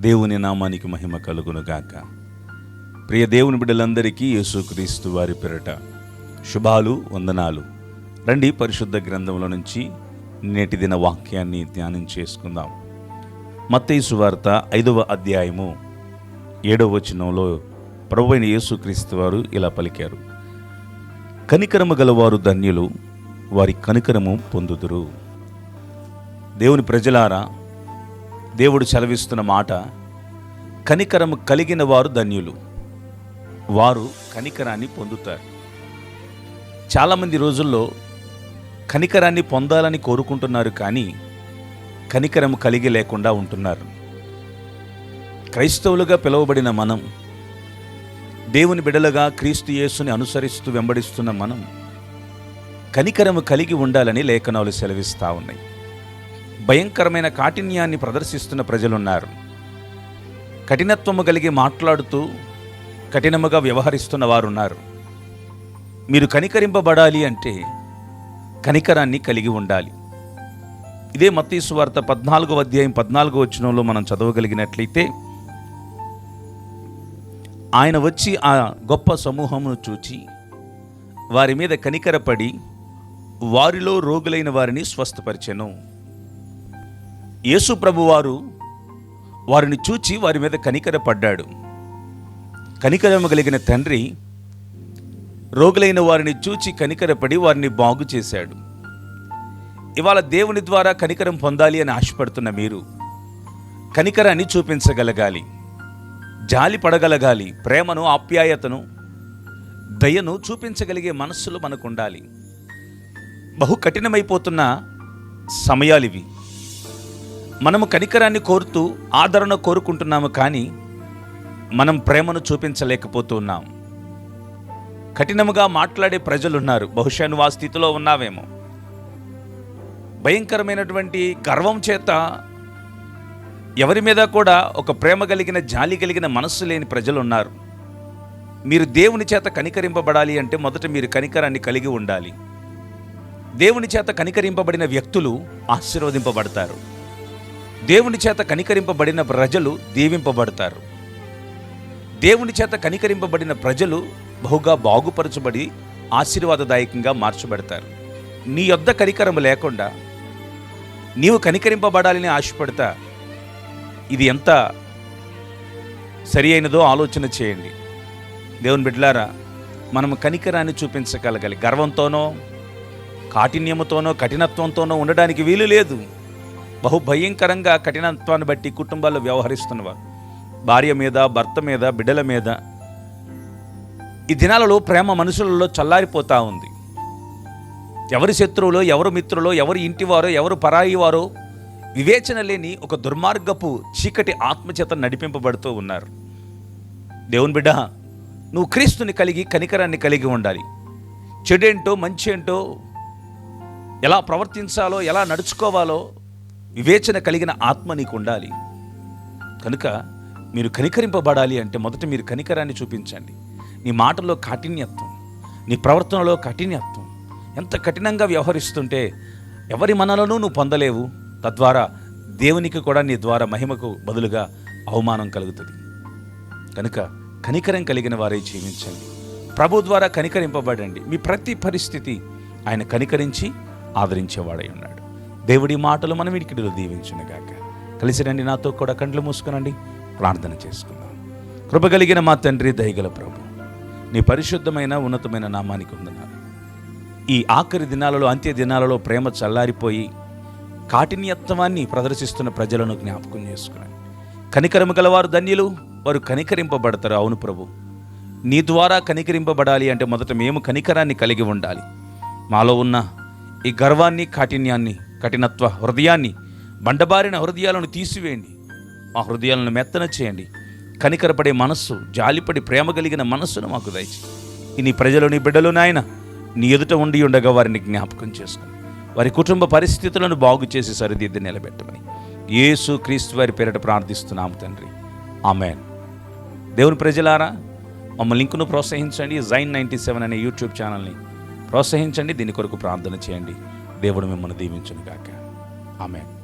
దేవుని నామానికి మహిమ కలుగును గాక ప్రియ దేవుని బిడ్డలందరికీ యేసుక్రీస్తు వారి పెరట శుభాలు వందనాలు. రండి పరిశుద్ధ గ్రంథంలో నుంచి నేటి దిన వాక్యాన్ని ధ్యానం చేసుకుందాం. మత్తయి వార్త ఐదవ అధ్యాయము ఏడవ వచనంలో ప్రభు అయిన యేసుక్రీస్తు వారు ఇలా పలికారు. కనికరము గలవారు ధన్యులు వారి కనికరము పొందుదురు. దేవుని ప్రజలారా దేవుడు చలవిస్తున్న మాట కనికరము కలిగిన వారు ధన్యులు. వారు కనికరాన్ని పొందుతారు. చాలామంది రోజుల్లో కనికరాన్ని పొందాలని కోరుకుంటున్నారు కానీ కనికరము కలిగి లేకుండా ఉంటున్నారు. క్రైస్తవులుగా పిలువబడిన మనం దేవుని బిడలుగా క్రీస్తు యేసుని అనుసరిస్తూ వెంబడిస్తున్న మనం కనికరము కలిగి ఉండాలని లేఖనాలు సెలవిస్తూ ఉన్నాయి. భయంకరమైన కాఠిన్యాన్ని ప్రదర్శిస్తున్న ప్రజలున్నారు. కఠినత్వము కలిగి మాట్లాడుతూ కఠినముగా వ్యవహరిస్తున్న వారున్నారు. మీరు కనికరింపబడాలి అంటే కనికరాన్ని కలిగి ఉండాలి. ఇదే మత్తీసు వార్త పద్నాలుగో అధ్యాయం పద్నాలుగో వచ్చినంలో మనం చదవగలిగినట్లయితే ఆయన వచ్చి ఆ గొప్ప సమూహమును చూచి వారి మీద కనికరపడి వారిలో రోగులైన వారిని స్వస్థపరిచెను. యేసు ప్రభువారు వారిని చూచి వారి మీద కనికరపడ్డాడు కనికరము కలిగిన తండ్రి రోగులైన వారిని చూచి కనికరపడి వారిని బాగు చేశాడు. ఇవాళ దేవుని ద్వారా కనికరం పొందాలి అని ఆశపడుతున్న మీరు కనికరాన్ని చూపించగలగాలి. జాలి పడగలగాలి. ప్రేమను ఆప్యాయతను దయను చూపించగలిగే మనస్సులు మనకు ఉండాలి బహు కఠినమైపోతున్న సమయాలివి. మనము కనికరాన్ని కోరుతూ ఆదరణ కోరుకుంటున్నాము కానీ మనం ప్రేమను చూపించలేకపోతున్నాం. కఠినముగా మాట్లాడే ప్రజలున్నారు. బహుశా నువ్వు ఆ స్థితిలో ఉన్నావేమో. భయంకరమైనటువంటి గర్వం చేత ఎవరి మీద కూడా ఒక ప్రేమ కలిగిన జాలి కలిగిన మనస్సు లేని ప్రజలు ఉన్నారు మీరు దేవుని చేత కనికరింపబడాలి అంటే మొదట మీరు కనికరాన్ని కలిగి ఉండాలి. దేవుని చేత కనికరింపబడిన వ్యక్తులు ఆశీర్వదింపబడతారు. దేవుని చేత కనికరింపబడిన ప్రజలు దీవింపబడతారు. దేవుని చేత కనికరింపబడిన ప్రజలు బహుగా బాగుపరచబడి ఆశీర్వాదదాయకంగా మార్చబడతారు. నీ యొద్ద కనికరము లేకుండా నీవు కనికరింపబడాలని ఆశపడతా ఇది ఎంత సరి అయినదో ఆలోచన చేయండి. దేవుని బిడ్డలారా మనము కనికరాన్ని చూపించగలగాలి. గర్వంతోనో కాఠిన్యముతోనో కఠినత్వంతోనో ఉండడానికి వీలు లేదు. బహు భయంకరంగా కఠినత్వాన్ని బట్టి కుటుంబాల్లో వ్యవహరిస్తున్నవారు. భార్య మీద భర్త మీద బిడ్డల మీద ఈ దినాలలో ప్రేమ మనుషులలో చల్లారిపోతూ ఉంది. ఎవరి శత్రువులో ఎవరు మిత్రులో ఎవరు ఇంటివారో ఎవరు పరాయి వారో వివేచన లేని ఒక దుర్మార్గపు చీకటి ఆత్మచేత నడిపింపబడుతూ ఉన్నారు. దేవుని బిడ్డ నువ్వు క్రీస్తుని కలిగి కనికరాన్ని కలిగి ఉండాలి. చెడేంటో మంచి ఏంటో ఎలా ప్రవర్తించాలో ఎలా నడుచుకోవాలో వివేచన కలిగిన ఆత్మ నీకు ఉండాలి. కనుక మీరు కనికరింపబడాలి అంటే మొదట మీరు కనికరాన్ని చూపించండి. నీ మాటల్లో కాఠిన్యత్వం నీ ప్రవర్తనలో కాఠిన్యత్వం ఎంత కఠినంగా వ్యవహరిస్తుంటే ఎవరి మనలను నువ్వు పొందలేవు. తద్వారా దేవునికి కూడా నీ ద్వారా మహిమకు బదులుగా అవమానం కలుగుతుంది. కనుక కనికరం కలిగిన వారే జీవించండి. ప్రభు ద్వారా కనికరింపబడండి. మీ ప్రతి పరిస్థితి ఆయన కనికరించి ఆదరించేవాడై ఉన్నాడు. దేవుడి మాటలు మనం ఇడికిడిలో దీవించునుగాక కలిసి రండి నాతో కూడా కండ్లు మూసుకునండి. ప్రార్థన చేసుకుందాం. కృప కలిగిన మా తండ్రి దయగల ప్రభు నీ పరిశుద్ధమైన ఉన్నతమైన నామానికి ఉందన్నారు ఈ ఆఖరి దినాలలో అంత్య దినాలలో ప్రేమ చల్లారిపోయి కాఠిన్యత్వాన్ని ప్రదర్శిస్తున్న ప్రజలను జ్ఞాపకం చేసుకున్నాను కనికరము గలవారు ధన్యులు వారు కనికరింపబడతారు. అవును ప్రభు నీ ద్వారా కనికరింపబడాలి అంటే మొదట మేము కనికరాన్ని కలిగి ఉండాలి. మాలో ఉన్న ఈ గర్వాన్ని కాఠిన్యాన్ని కఠినత్వ హృదయాన్ని బండబారిన హృదయాలను తీసివేయండి. మా హృదయాలను మెత్తన చేయండి. కనికరపడే మనస్సు జాలిపడి ప్రేమ కలిగిన మనస్సును మాకు దయచి నీ ప్రజలు నీ బిడ్డలు నాయన నీ ఎదుట ఉండి ఉండగా వారిని జ్ఞాపకం చేసుకుని వారి కుటుంబ పరిస్థితులను బాగు చేసి సరిదిద్ది నిలబెట్టమని యేసు క్రీస్తు వారి పేరిట ప్రార్థిస్తున్నాము తండ్రి. ఆమెన్. దేవుని ప్రజలారా మమ్మల్ని లింకును ప్రోత్సహించండి. జైన్ నైంటీ సెవెన్ అనే యూట్యూబ్ ఛానల్ని ప్రోత్సహించండి. దీని కొరకు ప్రార్థన చేయండి. దేవుడు మిమ్మల్ని దీవించును గాక ఆమెన్.